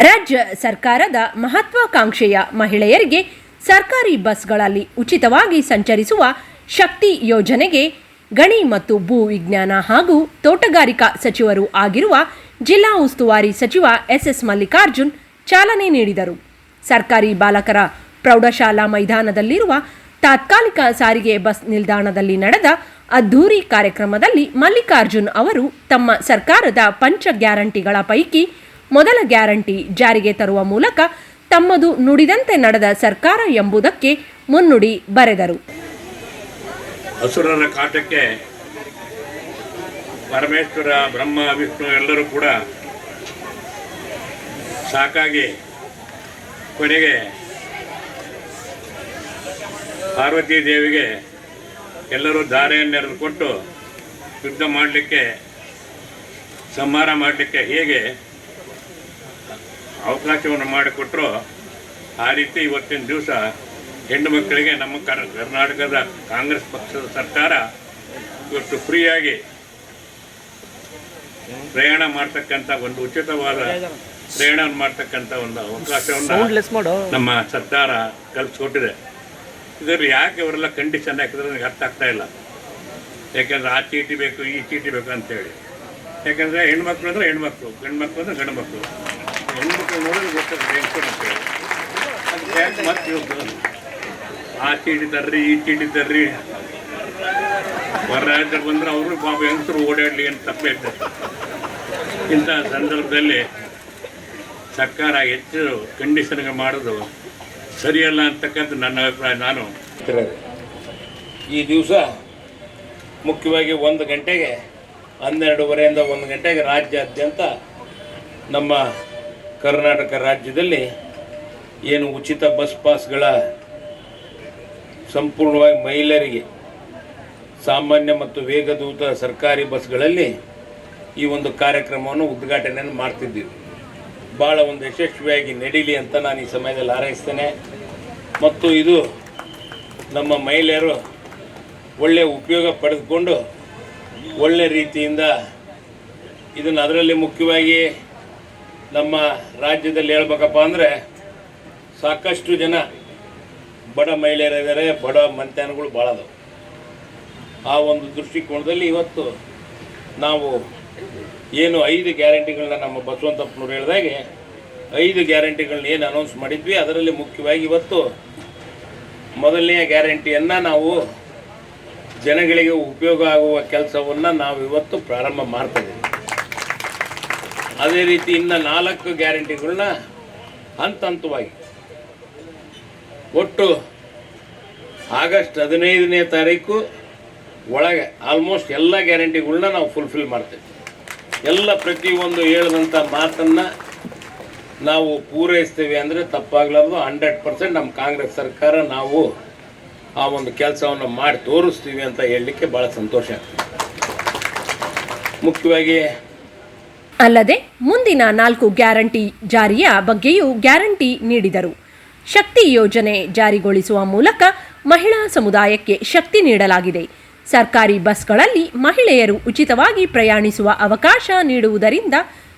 ರಾಜ್ಯ ಸರ್ಕಾರದ ಮಹತ್ವಾಕಾಂಕ್ಷೆಯ ಮಹಿಳೆಯರಿಗೆ ಸರ್ಕಾರಿ ಬಸ್ಗಳಲ್ಲಿ ಉಚಿತವಾಗಿ ಸಂಚರಿಸುವ ಶಕ್ತಿ ಯೋಜನೆಗೆ ಗಣಿ ಮತ್ತು ಭೂ ವಿಜ್ಞಾನ ಹಾಗೂ ತೋಟಗಾರಿಕಾ ಸಚಿವರು ಆಗಿರುವ ಜಿಲ್ಲಾ ಉಸ್ತುವಾರಿ ಸಚಿವ ಎಸ್ಎಸ್ ಮಲ್ಲಿಕಾರ್ಜುನ್ ಚಾಲನೆ ನೀಡಿದರು. ಸರ್ಕಾರಿ ಬಾಲಕರ ಪ್ರೌಢಶಾಲಾ ಮೈದಾನದಲ್ಲಿರುವ ತಾತ್ಕಾಲಿಕ ಸಾರಿಗೆ ಬಸ್ ನಿಲ್ದಾಣದಲ್ಲಿ ನಡೆದ ಅದ್ಧೂರಿ ಕಾರ್ಯಕ್ರಮದಲ್ಲಿ ಮಲ್ಲಿಕಾರ್ಜುನ್ ಅವರು ತಮ್ಮ ಸರ್ಕಾರದ ಪಂಚ ಗ್ಯಾರಂಟಿಗಳ ಪೈಕಿ ಮೊದಲ ಗ್ಯಾರಂಟಿ ಜಾರಿಗೆ ತರುವ ಮೂಲಕ ತಮ್ಮದು ನುಡಿದಂತೆ ನಡೆದ ಸರ್ಕಾರ ಎಂಬುದಕ್ಕೆ ಮುನ್ನುಡಿ ಬರೆದರು. ಅಸುರರ ಕಾಟಕ್ಕೆ ಪರಮೇಶ್ವರ, ಬ್ರಹ್ಮ, ವಿಷ್ಣು ಎಲ್ಲರೂ ಕೂಡ ಸಾಕಾಗಿ ಕೊನೆಗೆ ಪಾರ್ವತಿ ದೇವಿಗೆ ಎಲ್ಲರೂ ಧಾರೆಯನ್ನೆರೆದು ಕೊಟ್ಟು ಯುದ್ಧ ಮಾಡಲಿಕ್ಕೆ, ಸಂಹಾರ ಮಾಡಲಿಕ್ಕೆ ಹೇಗೆ ಅವಕಾಶವನ್ನು ಮಾಡಿಕೊಟ್ಟರು ಆ ರೀತಿ ಇವತ್ತಿನ ದಿವಸ ಹೆಣ್ಣು ಮಕ್ಕಳಿಗೆ ನಮ್ಮ ಕರ್ನಾಟಕದ ಕಾಂಗ್ರೆಸ್ ಪಕ್ಷದ ಸರ್ಕಾರ ಇವತ್ತು ಫ್ರೀಯಾಗಿ ಪ್ರಯಾಣ ಮಾಡ್ತಕ್ಕಂಥ ಒಂದು ಉಚಿತವಾದ ಪ್ರಯಾಣ ಮಾಡ್ತಕ್ಕಂಥ ಒಂದು ಅವಕಾಶವನ್ನು ನಮ್ಮ ಸರ್ಕಾರ ಕಲ್ಪಿಸ್ಕೊಟ್ಟಿದೆ. ಇದರಲ್ಲಿ ಯಾಕೆ ಇವರೆಲ್ಲ ಕಂಡೀಷನ್ ಹಾಕಿದ್ರೆ ನನಗೆ ಅರ್ಥ ಆಗ್ತಾ ಇಲ್ಲ. ಯಾಕೆಂದ್ರೆ ಆ ಚೀಟಿ ಬೇಕು ಈ ಚೀಟಿ ಬೇಕು ಅಂತೇಳಿ. ಯಾಕೆಂದರೆ ಹೆಣ್ಮಕ್ಳು ಅಂದರೆ ಹೆಣ್ಮಕ್ಳು ಗಂಡು ಮಕ್ಕಳು ಅಂದರೆ ಗಂಡು ಮಕ್ಕಳು ಹೆಣ್ಮಕ್ಳು ನೋಡಿದ್ರೆ ಗೊತ್ತಾಗ್ತದೆ ಹೆಂಗ್ಸರು ಅಂತೇಳಿ ಮತ್ತೆ ಆ ಚೀಟಿ ತರ್ರಿ, ಈ ಚೀಟಿ ತರ್ರಿ. ಹೊರ ರಾಜ್ಯ ಬಂದ್ರೆ ಅವರು ಪಾಪ ಹೆಂಗಸರು ಓಡಾಡಲಿ ಅಂತ ತಪ್ಪೇ ಇಂಥ ಸಂದರ್ಭದಲ್ಲಿ ಸರ್ಕಾರ ಹೆಚ್ಚು ಕಂಡೀಷನ್ಗೆ ಮಾಡೋದು ಸರಿಯಲ್ಲ ಅಂತಕ್ಕಂಥ ನನ್ನ ಅಭಿಪ್ರಾಯ ನಾನು. ಈ ದಿವಸ ಮುಖ್ಯವಾಗಿ ಒಂದು ಗಂಟೆಗೆ ಹನ್ನೆರಡೂವರೆಯಿಂದ ಒಂದು ಗಂಟೆಗೆ ರಾಜ್ಯಾದ್ಯಂತ ನಮ್ಮ ಕರ್ನಾಟಕ ರಾಜ್ಯದಲ್ಲಿ ಏನು ಉಚಿತ ಬಸ್ ಪಾಸ್ಗಳ ಸಂಪೂರ್ಣವಾಗಿ ಮಹಿಳೆಯರಿಗೆ ಸಾಮಾನ್ಯ ಮತ್ತು ವೇಗದೂತ ಸರ್ಕಾರಿ ಬಸ್ಗಳಲ್ಲಿ ಈ ಒಂದು ಕಾರ್ಯಕ್ರಮವನ್ನು ಉದ್ಘಾಟನೆಯನ್ನು ಮಾಡ್ತಿದ್ದೀವಿ. ಭಾಳ ಒಂದು ಯಶಸ್ವಿಯಾಗಿ ನಡೀಲಿ ಅಂತ ನಾನು ಈ ಸಮಯದಲ್ಲಿ ಹಾರೈಸ್ತೇನೆ. ಮತ್ತು ಇದು ನಮ್ಮ ಮಹಿಳೆಯರು ಒಳ್ಳೆಯ ಉಪಯೋಗ ಪಡೆದುಕೊಂಡು ಒಳ್ಳೆ ರೀತಿಯಿಂದ ಇದನ್ನು ಅದರಲ್ಲಿ ಮುಖ್ಯವಾಗಿ ನಮ್ಮ ರಾಜ್ಯದಲ್ಲಿ ಹೇಳ್ಬೇಕಪ್ಪ ಅಂದರೆ ಸಾಕಷ್ಟು ಜನ ಬಡ ಮಹಿಳೆಯರಿದ್ದಾರೆ, ಬಡ ಮಂತ್ಯಾನಗಳು ಭಾಳ ಅದಾವೆ. ಆ ಒಂದು ದೃಷ್ಟಿಕೋನದಲ್ಲಿ ಇವತ್ತು ನಾವು ಏನು ಐದು ಗ್ಯಾರಂಟಿಗಳನ್ನ ನಮ್ಮ ಬಸವಂತಪ್ಪನವ್ರು ಹೇಳಿದಾಗೆ, ಐದು ಗ್ಯಾರಂಟಿಗಳನ್ನ ಏನು ಅನೌನ್ಸ್ ಮಾಡಿದ್ವಿ. ಅದರಲ್ಲಿ ಮುಖ್ಯವಾಗಿ ಇವತ್ತು ಮೊದಲನೆಯ ಗ್ಯಾರಂಟಿಯನ್ನು ನಾವು ಜನಗಳಿಗೆ ಉಪಯೋಗ ಆಗುವ ಕೆಲಸವನ್ನು ನಾವು ಇವತ್ತು ಪ್ರಾರಂಭ ಮಾಡ್ತಾ ಅದೇ ರೀತಿ ಇನ್ನು ನಾಲ್ಕು ಗ್ಯಾರಂಟಿಗಳನ್ನ ಹಂತ ಹಂತವಾಗಿ ಒಟ್ಟು ಆಗಸ್ಟ್ ಹದಿನೈದನೇ ತಾರೀಕು ಒಳಗೆ ಆಲ್ಮೋಸ್ಟ್ ಎಲ್ಲ ಗ್ಯಾರಂಟಿಗಳನ್ನ ನಾವು ಫುಲ್ಫಿಲ್ ಮಾಡ್ತೇವೆ. ಎಲ್ಲ ಪ್ರತಿಯೊಂದು ಹೇಳಿದಂಥ ಮಾತನ್ನು ನಾವು ಪೂರೈಸ್ತೇವೆ ಅಂದರೆ ತಪ್ಪಾಗಲಾರ್ದು ಹಂಡ್ರೆಡ್ ಪರ್ಸೆಂಟ್ ನಮ್ಮ ಕಾಂಗ್ರೆಸ್ ಸರ್ಕಾರ ನಾವು ಆ ಒಂದು ಕೆಲಸವನ್ನು ಮಾಡಿ ತೋರಿಸ್ತೀವಿ ಅಂತ ಹೇಳಲಿಕ್ಕೆ ಭಾಳ ಸಂತೋಷ ಆಗ್ತದೆ. ಮುಖ್ಯವಾಗಿ ಅಲ್ಲದೆ ಮುಂದಿನ ನಾಲ್ಕು ಗ್ಯಾರಂಟಿ ಜಾರಿಯ ಬಗ್ಗೆಯೂ ಗ್ಯಾರಂಟಿ ನೀಡಿದರು. ಶಕ್ತಿ ಯೋಜನೆ ಜಾರಿಗೊಳಿಸುವ ಮೂಲಕ ಮಹಿಳಾ ಸಮುದಾಯಕ್ಕೆ ಶಕ್ತಿ ನೀಡಲಾಗಿದೆ. ಸರ್ಕಾರಿ ಬಸ್ಗಳಲ್ಲಿ ಮಹಿಳೆಯರು ಉಚಿತವಾಗಿ ಪ್ರಯಾಣಿಸುವ ಅವಕಾಶ ನೀಡುವುದರಿಂದ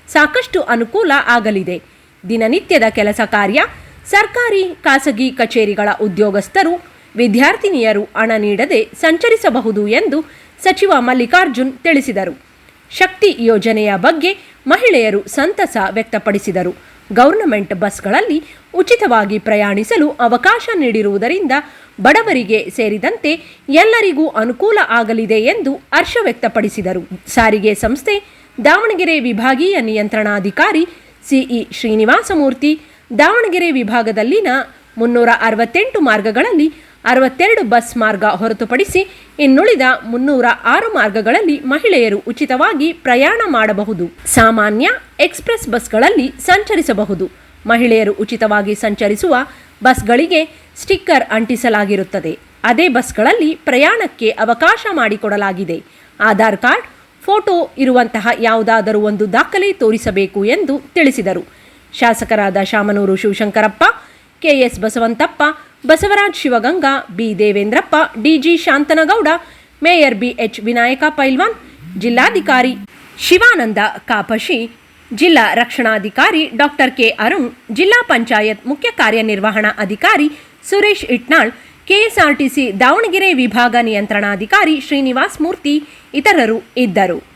ಸಾಕಷ್ಟು ಅನುಕೂಲ ಆಗಲಿದೆ. ದಿನನಿತ್ಯದ ಕೆಲಸ ಕಾರ್ಯ, ಸರ್ಕಾರಿ ಖಾಸಗಿ ಕಚೇರಿಗಳ ಉದ್ಯೋಗಸ್ಥರು, ವಿದ್ಯಾರ್ಥಿನಿಯರು ಹಣ ನೀಡದೆ ಸಂಚರಿಸಬಹುದು ಎಂದು ಸಚಿವ ಮಲ್ಲಿಕಾರ್ಜುನ್ ತಿಳಿಸಿದರು. ಶಕ್ತಿ ಯೋಜನೆಯ ಬಗ್ಗೆ ಮಹಿಳೆಯರು ಸಂತಸ ವ್ಯಕ್ತಪಡಿಸಿದರು. ಗೌರ್ನಮೆಂಟ್ ಬಸ್ಗಳಲ್ಲಿ ಉಚಿತವಾಗಿ ಪ್ರಯಾಣಿಸಲು ಅವಕಾಶ ನೀಡಿರುವುದರಿಂದ ಬಡವರಿಗೆ ಸೇರಿದಂತೆ ಎಲ್ಲರಿಗೂ ಅನುಕೂಲ ಆಗಲಿದೆ ಎಂದು ಹರ್ಷ ವ್ಯಕ್ತಪಡಿಸಿದರು. ಸಾರಿಗೆ ಸಂಸ್ಥೆ ದಾವಣಗೆರೆ ವಿಭಾಗೀಯ ನಿಯಂತ್ರಣಾಧಿಕಾರಿ ಸಿಇ ಶ್ರೀನಿವಾಸಮೂರ್ತಿ, ದಾವಣಗೆರೆ ವಿಭಾಗದಲ್ಲಿನ ಮುನ್ನೂರ ಅರವತ್ತೆಂಟು ಮಾರ್ಗಗಳಲ್ಲಿ ಅರವತ್ತೆರಡು ಬಸ್ ಮಾರ್ಗ ಹೊರತುಪಡಿಸಿ ಇನ್ನುಳಿದ ಮುನ್ನೂರ ಆರು ಮಾರ್ಗಗಳಲ್ಲಿ ಮಹಿಳೆಯರು ಉಚಿತವಾಗಿ ಪ್ರಯಾಣ ಮಾಡಬಹುದು. ಸಾಮಾನ್ಯ ಎಕ್ಸ್ಪ್ರೆಸ್ ಬಸ್ಗಳಲ್ಲಿ ಸಂಚರಿಸಬಹುದು. ಮಹಿಳೆಯರು ಉಚಿತವಾಗಿ ಸಂಚರಿಸುವ ಬಸ್ಗಳಿಗೆ ಸ್ಟಿಕ್ಕರ್ ಅಂಟಿಸಲಾಗಿರುತ್ತದೆ. ಅದೇ ಬಸ್ಗಳಲ್ಲಿ ಪ್ರಯಾಣಕ್ಕೆ ಅವಕಾಶ ಮಾಡಿಕೊಡಲಾಗಿದೆ. ಆಧಾರ್ ಕಾರ್ಡ್, ಫೋಟೋ ಇರುವಂತಹ ಯಾವುದಾದರೂ ಒಂದು ದಾಖಲೆ ತೋರಿಸಬೇಕು ಎಂದು ತಿಳಿಸಿದರು. ಶಾಸಕರಾದ Shamanur Shivashankarappa KS Basavanthappa Basavaraj Shivaganga, B. Devendrappa DG Shanthanagowda, mayor BH Vinayaka Pailwan, ಜಿಲ್ಲಾಧಿಕಾರಿ ಶಿವಾನಂದ ಕಾಪಶಿ, ಜಿಲ್ಲಾ ರಕ್ಷಣಾಧಿಕಾರಿ ಡಾಕ್ಟರ್ ಕೆ. ಅರುಣ್, ಜಿಲ್ಲಾ ಪಂಚಾಯತ್ ಮುಖ್ಯ ಕಾರ್ಯನಿರ್ವಹಣಾ ಅಧಿಕಾರಿ ಸುರೇಶ್ ಇಟ್ನಾಳ್, ಕೆಎಸ್ಆರ್ಟಿಸಿ ದಾವಣಗೆರೆ ವಿಭಾಗ ನಿಯಂತ್ರಣಾಧಿಕಾರಿ ಶ್ರೀನಿವಾಸ್ ಮೂರ್ತಿ ಇತರರು ಇದ್ದರು.